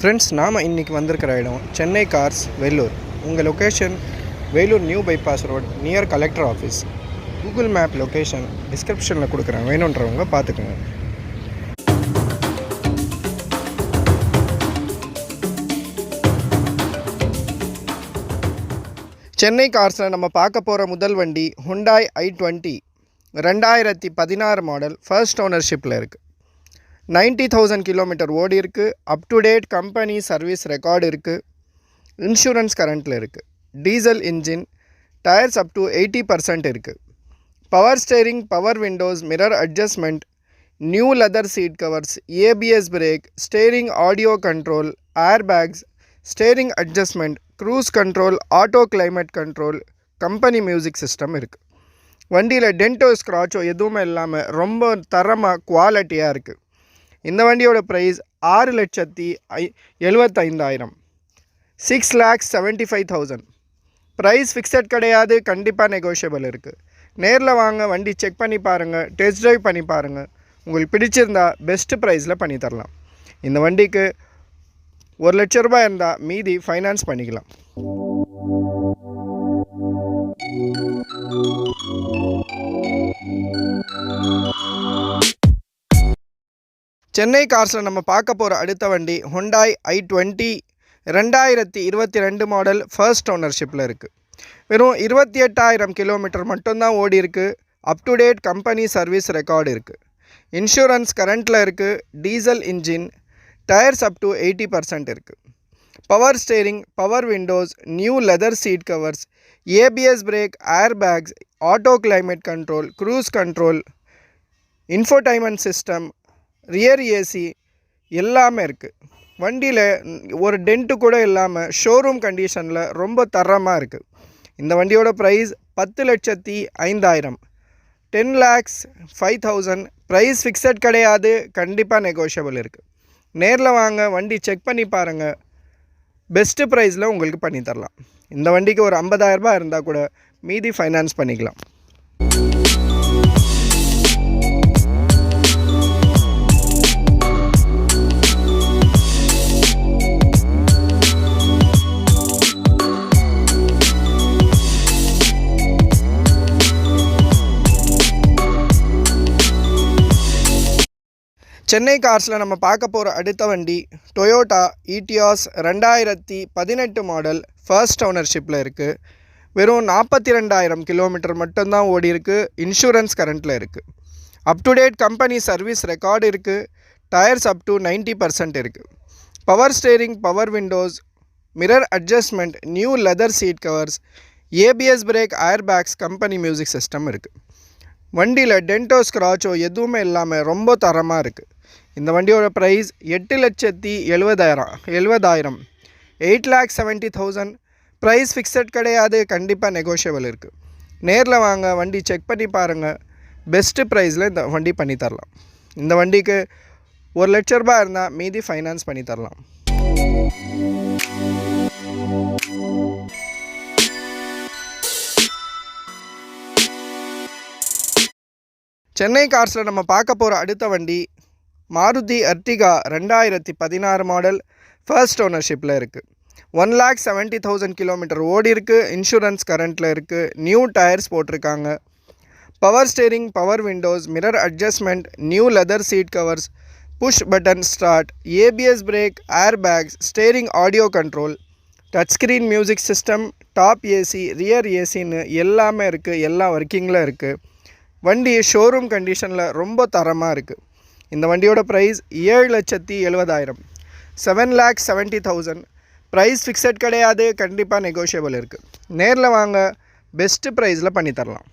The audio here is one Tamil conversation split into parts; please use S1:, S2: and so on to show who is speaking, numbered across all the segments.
S1: ஃப்ரெண்ட்ஸ் நாம் இன்றைக்கி வந்திருக்கிற இடம் சென்னை கார்ஸ் வேலூர் உங்கள் location Vellore new bypass road near collector office Google map location டிஸ்கிரிப்ஷனில் கொடுக்குறேன். வேணுன்றவங்க பார்த்துக்குங்க. சென்னை கார்ஸில் நம்ம பார்க்க போகிற முதல் வண்டி ஹுண்டாய் ஐ டுவெண்ட்டி ரெண்டாயிரத்தி பதினாறு மாடல் ஃபர்ஸ்ட் ஓனர்ஷிப்பில் இருக்குது நைன்ட்டி தௌசண்ட் கிலோமீட்டர் ஓடி இருக்குது up to date company service record இருக்குது இன்சூரன்ஸ் கரண்ட்டில் இருக்குது diesel engine tyres up to eighty percent இருக்குது power steering power windows mirror adjustment new leather seat covers ABS brake steering audio control air bags steering adjustment cruise control auto climate control company music system இருக்குது வண்டியில் டென்டோ ஸ்க்ராச்சோ எதுவுமே இல்லாமல் ரொம்ப தரமாக குவாலிட்டியாக இருக்குது இந்த வண்டியோட ப்ரைஸ் ஆறு லட்சத்தி ஐ எழுபத்தைந்தாயிரம் six lakhs seventy five thousand price fixed கிடையாது கண்டிப்பாக நெகோஷியபிள் இருக்குது நேரில் வாங்க வண்டி செக் பண்ணி பாருங்கள் டெஸ்ட் ட்ரைவ் பண்ணி பாருங்கள் உங்களுக்கு பிடிச்சிருந்தா பெஸ்ட்டு ப்ரைஸில் பண்ணித்தரலாம் இந்த வண்டிக்கு ஒரு லட்ச ரூபாய் இருந்தால் மீதி ஃபைனான்ஸ் பண்ணிக்கலாம். சென்னை கார்ஸில் நம்ம பார்க்க போகிற அடுத்த வண்டி ஹொண்டாய் ஐ டுவெண்ட்டி ரெண்டாயிரத்தி இருபத்தி ரெண்டு மாடல் ஃபர்ஸ்ட் ஓனர்ஷிப்பில் இருக்குது வெறும் இருபத்தி எட்டாயிரம் கிலோமீட்டர் மட்டும்தான் ஓடி இருக்குது up to date company service record இருக்குது இன்சூரன்ஸ் கரண்ட்டில் இருக்குது diesel engine tyres up to eighty percent இருக்குது power steering power windows new leather seat covers ABS brake air bags auto climate control cruise control infotainment system rear AC எல்லாமே இருக்குது வண்டியில் ஒரு டென்ட்டு கூட இல்லாமல் ஷோரூம் கண்டிஷனில் ரொம்ப தரமாக இருக்குது இந்த வண்டியோட ப்ரைஸ் பத்து லட்சத்தி ஐந்தாயிரம். Ten lakhs five thousand price fixed கிடையாது. கண்டிப்பாக நெகோஷியபிள் இருக்குது நேரில் வாங்க வண்டி செக் பண்ணி பாருங்கள் பெஸ்ட்டு ப்ரைஸில் உங்களுக்கு பண்ணி தரலாம். இந்த வண்டிக்கு ஒரு 50000 ரூபாய் இருந்தால் கூட மீதி ஃபைனான்ஸ் பண்ணிக்கலாம். சென்னை கார்ஸில் நம்ம பார்க்க போகிற அடுத்த வண்டி டொயோட்டா ஈட்டியாஸ் ரெண்டாயிரத்தி பதினெட்டு மாடல் ஃபர்ஸ்ட் ஓனர்ஷிப்பில் இருக்குது வெறும் நாற்பத்தி ரெண்டாயிரம் கிலோமீட்டர் மட்டும்தான் ஓடி இருக்குது இன்சூரன்ஸ் கரண்ட்டில் இருக்குது up to date company service record இருக்குது tyres up to ninety percent இருக்குது power steering power windows mirror adjustment new leather seat covers ABS brake air bags company music system இருக்குது வண்டியில் டென்டோ ஸ்க்ராச்சோ எதுவுமே இல்லாமல் ரொம்ப தரமாக இருக்குது இந்த வண்டியோட ப்ரைஸ் எட்டு லட்சத்தி எழுபதாயிரம் எழுபதாயிரம் eight lakh seventy thousand price fixed கிடையாது கண்டிப்பாக நெகோஷியபிள் இருக்குது நேரில் வாங்க வண்டி செக் பண்ணி பாருங்கள் பெஸ்ட்டு ப்ரைஸில் இந்த வண்டி பண்ணி தரலாம். இந்த வண்டிக்கு ஒரு லட்ச ரூபாய் இருந்தால் மீதி ஃபைனான்ஸ் பண்ணி தரலாம். சென்னை கார்ஸில் நம்ம பார்க்க போகிற அடுத்த வண்டி மாருதி அர்டிகா ரெண்டாயிரத்தி பதினாறு மாடல் ஃபர்ஸ்ட் ஓனர்ஷிப்பில் இருக்குது one lakh seventy thousand kilometre ஓடி இருக்குது இன்சூரன்ஸ் கரண்ட்டில் இருக்குது நியூ டயர்ஸ் போட்டிருக்காங்க. Power steering power windows mirror adjustment new leather seat covers push button start ABS brake air bags steering audio control touch screen music system top AC rear ஏசின்னு எல்லாமே இருக்குது எல்லா ஒர்க்கிங்கில் இருக்குது வண்டி ஷோரூம் கண்டிஷனில் ரொம்ப தரமாக இருக்குது இந்த வண்டியோட ப்ரைஸ் ஏழு லட்சத்தி எழுபதாயிரம் seven lakh seventy thousand price fixed கிடையாது கண்டிப்பாக நெகோஷியபிள் இருக்குது நேரில் வாங்க பெஸ்ட்டு ப்ரைஸில் பண்ணித்தரலாம்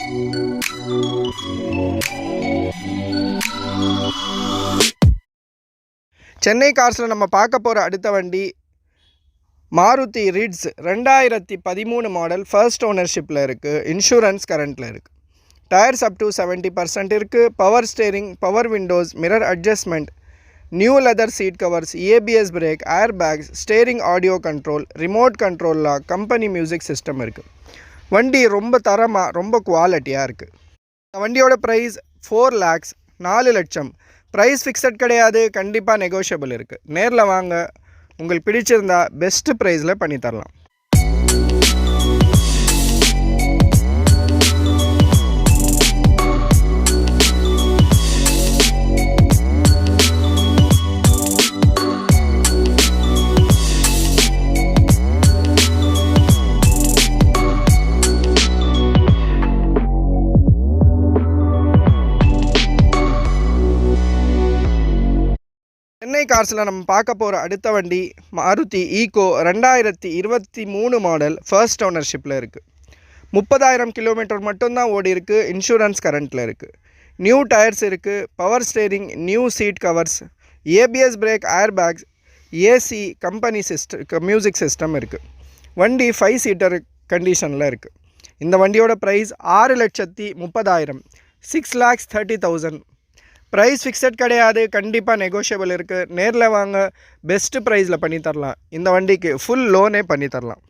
S1: Thank you. சென்னை கார்ஸில் நம்ம பார்க்க போகிற அடுத்த வண்டி மாருதி ரிட்ஸ் ரெண்டாயிரத்தி பதிமூணு மாடல் ஃபர்ஸ்ட் ஓனர்ஷிப்பில் இருக்குது இன்சூரன்ஸ் கரண்ட்டில் இருக்குது tyres up to seventy percent இருக்குது power steering power windows mirror adjustment new leather seat covers ABS brake air bags steering audio control remote கண்ட்ரோலில் கம்பெனி மியூசிக் சிஸ்டம் இருக்குது வண்டி ரொம்ப தரமாக ரொம்ப குவாலிட்டியாக இருக்குது வண்டியோட ப்ரைஸ் ஃபோர் லேக்ஸ் நாலு லட்சம். ப்ரைஸ் ஃபிக்ஸட் கிடையாது கண்டிப்பாக நெகோஷியபிள் இருக்குது நேரில் வாங்க. உங்களுக்கு பிடிச்சிருந்தா பெஸ்ட்டு ப்ரைஸில் பண்ணித்தரலாம் கார்ஸில் நம்ம பார்க்க போகிற அடுத்த வண்டி மாருதி ஈகோ ரெண்டாயிரத்தி இருபத்தி மூணு மாடல் ஃபர்ஸ்ட் ஓனர்ஷிப்பில் இருக்குது முப்பதாயிரம் கிலோமீட்டர் மட்டும்தான் ஓடி இருக்குது இன்சூரன்ஸ் கரண்ட்டில் இருக்குது நியூ டயர்ஸ் இருக்குது power steering new seat covers ABS brake air bags AC company system music system இருக்குது வண்டி ஃபைவ் சீட்டர் கண்டிஷனில் இருக்குது இந்த வண்டியோட ப்ரைஸ் ஆறு லட்சத்தி முப்பதாயிரம் six lakhs thirty thousand price fixed கிடையாது. கண்டிப்பாக நெகோஷியபிள் இருக்குது நேரில் வாங்க. பெஸ்ட்டு ப்ரைஸில் பண்ணி தரலாம். இந்த வண்டிக்கு ஃபுல் லோனே பண்ணி தரலாம்.